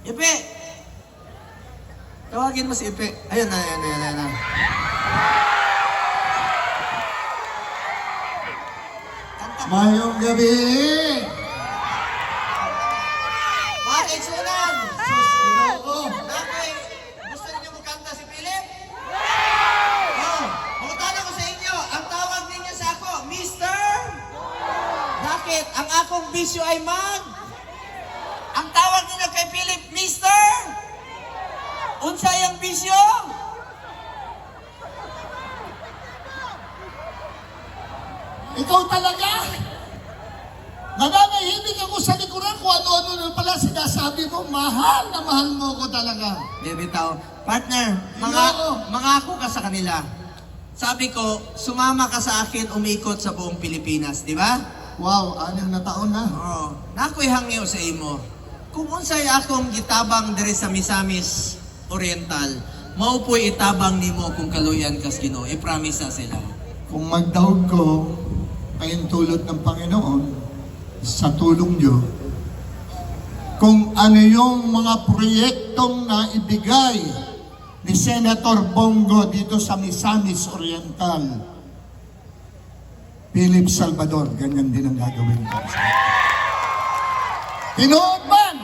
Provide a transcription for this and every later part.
Ipe! Tawagin mo si Ipe. Ayun na, ayun na, ayun na, ayun na. Kanta. Mayong gabi! Bakit sunan? Sus, Ginoo! Bakit? Gusto niyo magkanta si Philip? Oh, magtanong ko sa inyo, ang tawag ninyo sa ako, Mister? Bakit? Ang akong bisyo ay mag? Ang tawag ninyo kay Philip, Mister? Unsay ang bisyo? Ikaw talaga! Nananahimik ako sa likuran kung ano-ano na pala sinasabi mo. Mahal na mahal mo ko talaga. Di bitaw. Partner, mga, mangako ka sa kanila. Sabi ko, sumama ka sa akin umikot sa buong Pilipinas, di ba? Wow, anim na taon na. Oo. Nakoy hangyo sa imo. Kung unsay akong gitabang diri sa Misamis Oriental, mao po'y itabang nimo kung kaluyan kas Ginoo. I-promise na sila. Kung magdaog ko, pahintulot ng Panginoon, sa tulong niyo, kung ano yung mga proyektong na ibigay ni Senator Bongo dito sa Misamis Oriental, Philip Salvador, ganyan din ang gagawin ko. Tinuod man!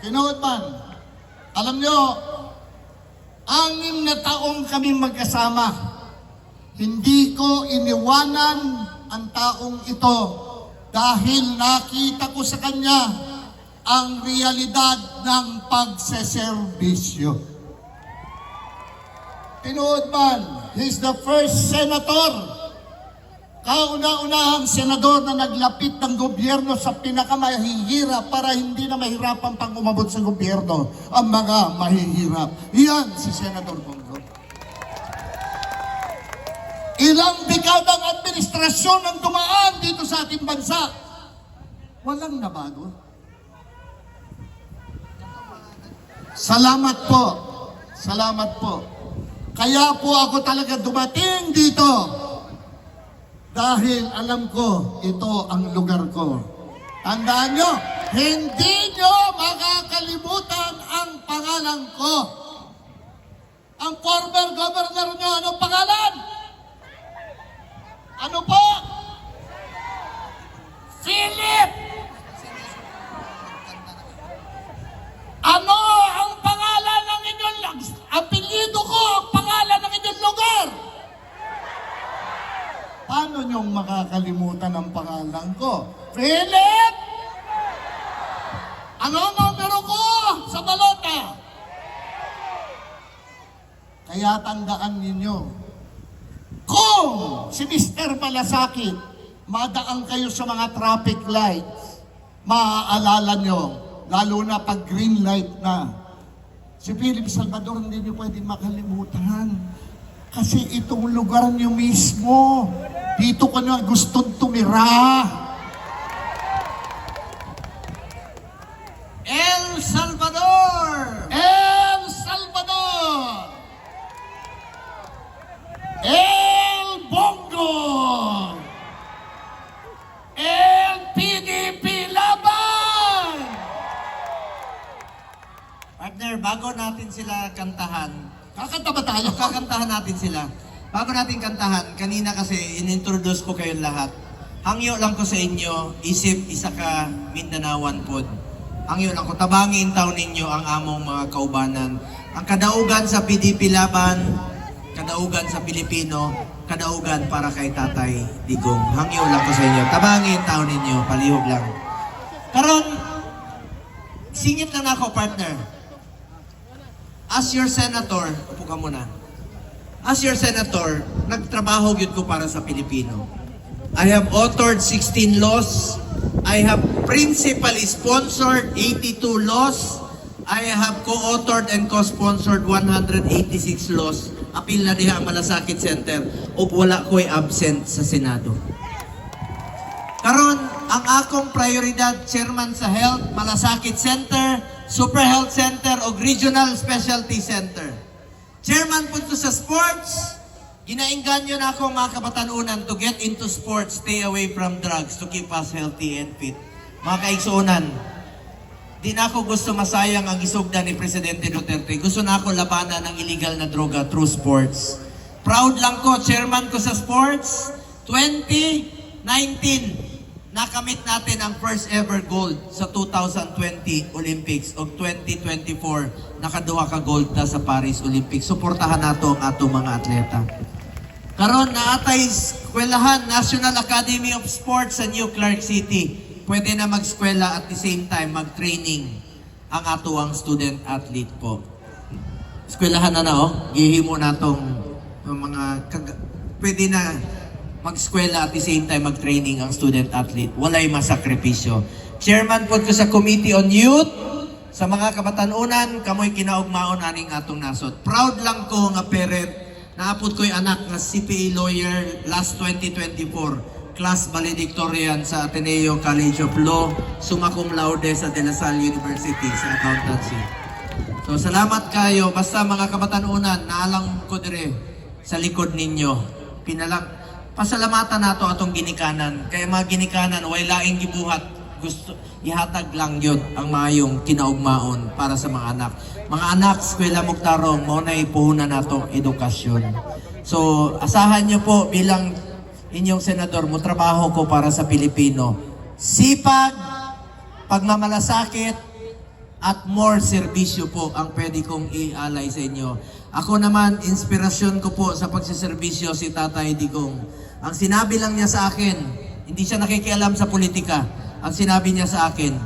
Tinuod man! Alam nyo, anim na taong kami magkasama. Hindi ko iniwanan ang taong ito dahil nakita ko sa kanya ang realidad ng pagseserbisyo. Tinuod man, he's the first senator kauna-unahang senador na naglapit ng gobyerno sa pinakamahihirap para hindi na mahirapan pang umabot sa gobyerno ang mga mahihirap. Iyan si Senador Bongo. Ilang dekadang administrasyon ang dumaan dito sa ating bansa. Walang nabago. Salamat po. Salamat po. Kaya po ako talaga dumating dito. Dahil alam ko, ito ang lugar ko. Tandaan nyo, hindi nyo makakalimutan ang pangalan ko. Ang former governor nyo, anong pangalan? Ano po? Philip! Ano ang pangalan ng inyong lag- apelyido ko, ang pangalan ng inyong lugar? Paano niyong makakalimutan ang pangalan ko? Philip! Ano ang numero ko sa balota? Kaya tandaan ninyo, kung si Mr. Malasakit, madaan kayo sa mga traffic lights, maaalala nyo, lalo na pag green light na, si Philip Salvador hindi nyo pwedeng makalimutan. Kasi itong lugar nyo mismo, dito ko nyo gustong tumira. El Salvador! El Salvador! El Bongo! El PDP Laban! Partner, bago natin sila kantahan, Kakanta ba tayo? kakantahan natin sila. Bago natin kantahan, kanina kasi inintroduce ko kayo lahat. Hangyo lang ko sa inyo, isip isa ka Mindanawan pod. Hangyo lang ko, tabangin taon ninyo ang among mga kaubanan. Ang kadaugan sa PDP Laban, kadaugan sa Pilipino, kadaugan para kay Tatay Digong. Hangyo lang ko sa inyo, tabangin taon ninyo, palihog lang. Karon, singit lang ako partner. As your senator, upo ka muna. As your senator, nagtrabaho yun ko para sa Pilipino. I have authored 16 laws. I have principally sponsored 82 laws. I have co-authored and co-sponsored 186 laws. Apil na diha ang Malasakit Center o wala ko'y absent sa Senado. Karon, ang akong prioridad, chairman sa Health, Malasakit Center, Super Health Center o Regional Specialty Center. Chairman po to sa sports, ginaingganyo na ako mga kabatanunan to get into sports, stay away from drugs to keep us healthy and fit. Mga kaigsuunan, di na ako gusto masayang ang isugda ni Presidente Duterte. Gusto na ako labanan ng illegal na droga through sports. Proud lang ko, chairman ko sa sports. 2019, nakamit natin ang first ever gold sa 2020 Olympics o 2024 nakaduha ka gold ta sa Paris Olympics. Suportahan nato ang atong mga atleta. Karon naatay eskwelahan National Academy of Sports sa New Clark City. Pwede na mag-eskwela at the same time mag-training ang atuang student athlete po. Eskwelahan na na oh. Gihimo na tong mga kag- pwede na mag-eskwela at the same time mag-training ang student athlete. Walay masakripisyo. Chairman po ko sa Committee on Youth sa mga kabatanunan, kamoy kinaugmaon aning atong nasod. Proud lang ko nga parent naapod ko'y anak nga CPA lawyer last 2024 class valedictorian sa Ateneo College of Law, summa cum laude sa De La Salle University sa accountancy. So salamat kayo basta mga kabatanunan naalang ko dire sa likod ninyo. Pinalang pasalamatan nato atong ginikanan. Kaya mga ginikanan way laing gibuhat gusto ihatag lang yun ang mayong kinaugmaon para sa mga anak. Mga anak, eskwela mugtarong, mo na ipuhunan nato edukasyon. So, asahan nyo po bilang inyong senador, mo trabaho ko para sa Pilipino. Sipag, pagmamalasakit, at more serbisyo po ang pwede kong i-alay sa inyo. Ako naman, inspirasyon ko po sa pagsiservisyo si Tatay Digong. Ang sinabi lang niya sa akin, hindi siya nakikialam sa politika. Ang sinabi niya sa akin,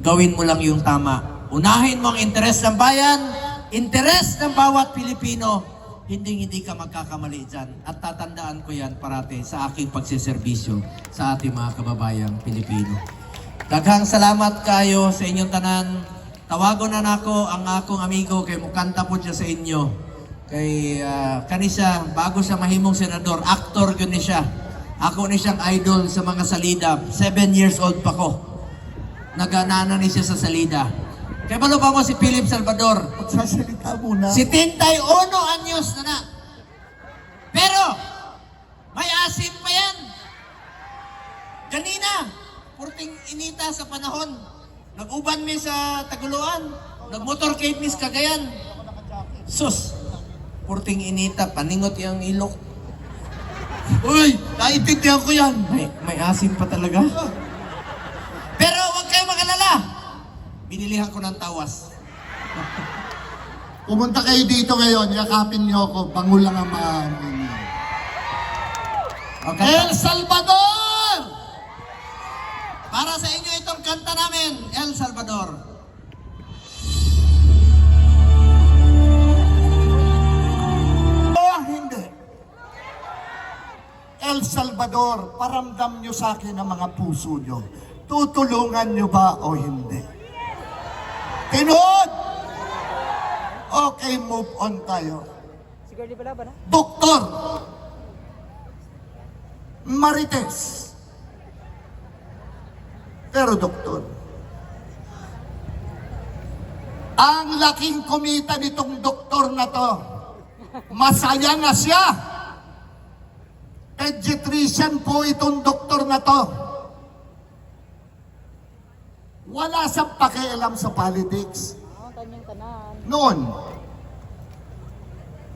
gawin mo lang yung tama. Unahin mo ang interes ng bayan, interes ng bawat Pilipino, hindi hindi ka magkakamali dyan. At tatandaan ko yan parate sa aking pagsiservisyo sa ating mga kababayang Pilipino. Daghang salamat kayo sa inyong tanan. Tawagon na nako ang akong amigo kay mukanta po siya sa inyo. Kay ah, kani siya bago siya mahimong senador, aktor gyud ni siya. Ako ni siyang idol sa mga salida. Seven years old pa ko. Naganana ni siya sa salida. Kaya malo pa mo si Philip Salvador. Magsasalita muna. 71 anyos na na. Pero, may asim pa yan. Kanina, purting inita sa panahon. Nag-uban mi sa Taguluan. Nag-motorcade mi sa Cagayan. Sus, purting inita, paningot yung ilok. Uy, naiintindihan ko yan. May, may asim pa talaga. Pero huwag kayo mag-alala. Binilihan ko ng tawas. Pumunta kayo dito ngayon, yakapin niyo ako, bango lang ang mga ninyo. Okay. El Salvador! Para sa inyo itong kanta namin, El Salvador. Salvador, paramdam niyo sa akin ang mga puso niyo. Tutulungan niyo ba o hindi? Tinood! Okay, move on tayo. Doktor Marites. Pero doktor, ang laking kumita nitong doktor na to, masaya na siya. Pediatrician po itong doktor na to. Wala sa pakialam sa politics tanan. noon.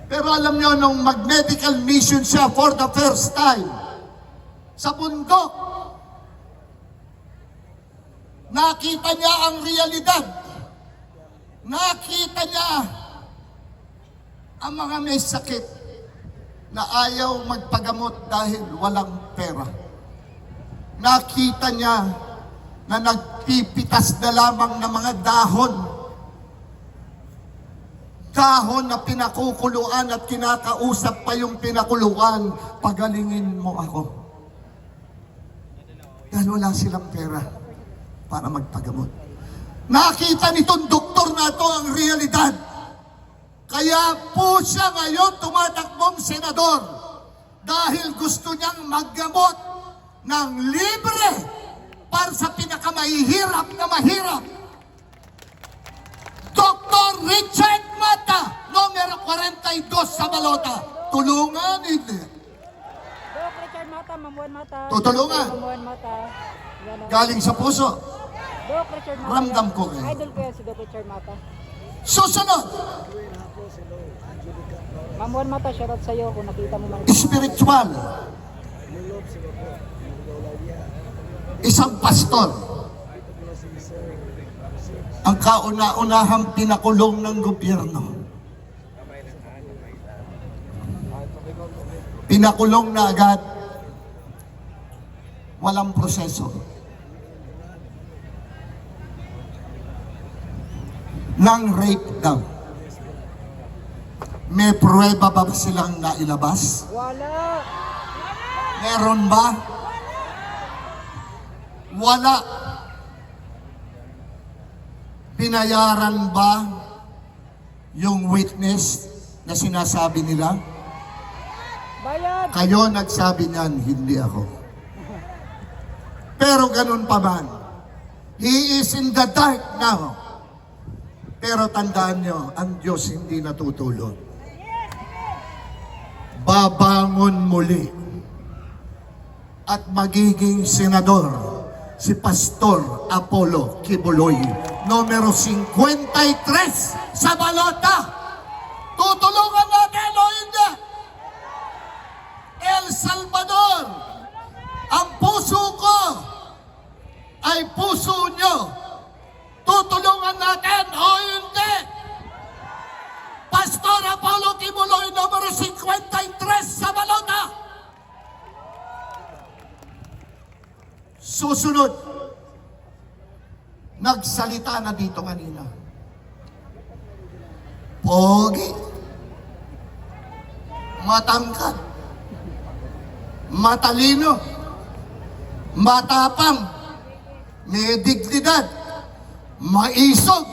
Pero alam nyo, nung mag-medical mission siya for the first time, sa bundok, nakita niya ang realidad. Nakita niya ang mga may sakit na ayaw magpagamot dahil walang pera. Nakita niya na nagpipitas na lamang ng mga dahon dahon na pinakukuluan at kinakausap pa yung pinakuluan, pagalingin mo ako. Dahil wala silang pera para magpagamot. Nakita nitong doktor na to ang realidad. Kaya po siya ngayon tumatakbong senador dahil gusto niyang maggamot ng libre para sa pinakamahihirap na mahirap Dr. Richard Mata, numero 42 sa Balota. Tulungan, hindi. Dok Richard Mata, Mamuan Mata. Tutulungan. Mamuan Mata. Yan ang- Galing sa puso. Doc Richard Mata. Ramdam ko kayo. Idol ko yan si Doc Richard Mata. Susunod, Ma'am Juan Mata, shoutout sa'yo kung nakita mo man. spiritual. Isang pastor. Ang kauna-unahang pinakulong ng gobyerno. Pinakulong na agad. Walang proseso. Nang rape daw. May pruweba ba silang nailabas? Wala! Meron ba? Wala. Binayaran ba yung witness na sinasabi nila? Bayad! Kayo nagsabi niyan, hindi ako. Pero ganun pa man, He is in the dark now. Pero tandaan nyo, ang Diyos hindi natutulog. Babangon muli. At magiging senador si Pastor Apollo Kibuloy, numero 53 sa balota. Tutulungan natin o hindi? El Salvador, ang puso ko ay puso nyo. Tutulungan natin o hindi? Pastor Apollo Kibuloy, numero 53 sa balota. Susunod, nagsalita na dito kanina. Pogi. Matangkad matalino, matapang, may dignidad, maisog,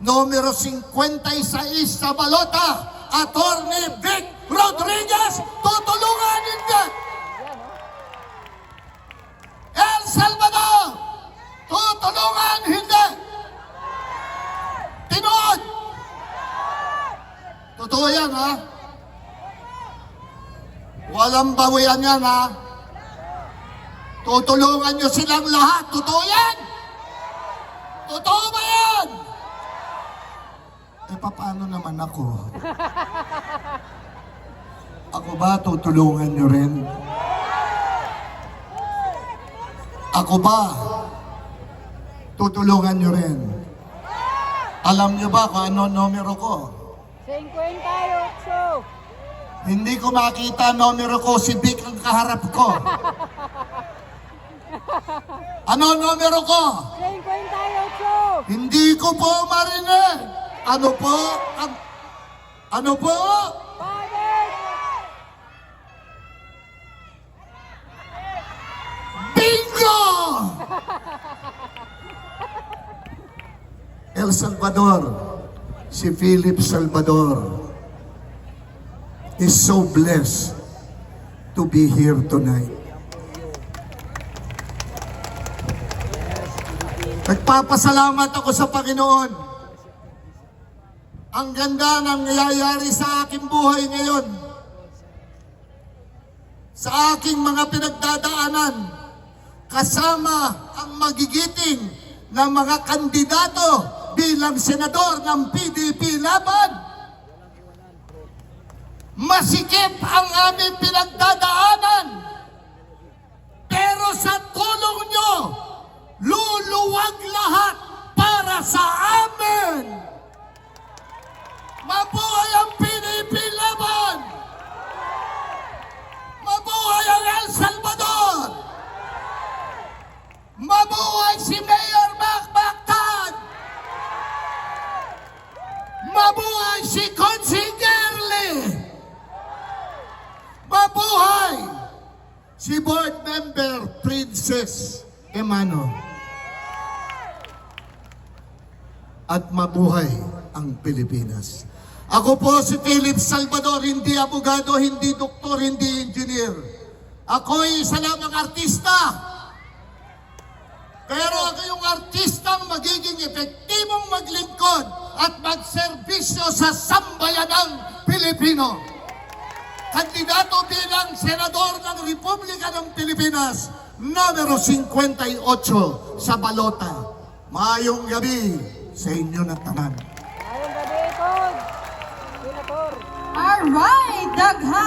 numero 56 sa balota, Attorney Vic Rodriguez, tutulungan ninyo. El Salvador, tutulungan hindi. Tinood. Totoo yan, ha? Walang bawian yan, ha? Tutulungan nyo silang lahat. Totoo yan? Totoo ba yan? Eh, paano naman ako? Ako ba tutulungan nyo rin? Ako ba tutulungan nyo rin? Alam nyo ba kung ano numero ko? 58! Hindi ko makita numero ko, si Vic ang kaharap ko. Ano numero ko? 58! Hindi ko po marinig. Ano po? Ang, ano po? Bingo! El Salvador, si Philip Salvador is so blessed to be here tonight. Nagpapasalamat ako sa Panginoon. Ang ganda ng nangyayari sa aking buhay ngayon. Sa aking mga pinagdadaanan. Kasama ang magigiting ng mga kandidato bilang senador ng PDP laban. Masikip ang aming pinagdadaanan. Pero sa tulong nyo, luluwag lahat para sa amin. Mabuhay ang Emano! At mabuhay ang Pilipinas. Ako po si Philip Salvador, hindi abogado, hindi doktor, hindi engineer. Ako'y isa lamang artista. Pero ako yung artistang magiging epektibong maglingkod at magserbisyo sa sambayanang Pilipino. Kandidato bilang Senador ng Republika ng Pilipinas, numero 58 sa balota. Maayong gabi sa inyo na tanan. Ayun gabi, Tol. Senator. Alright, daghang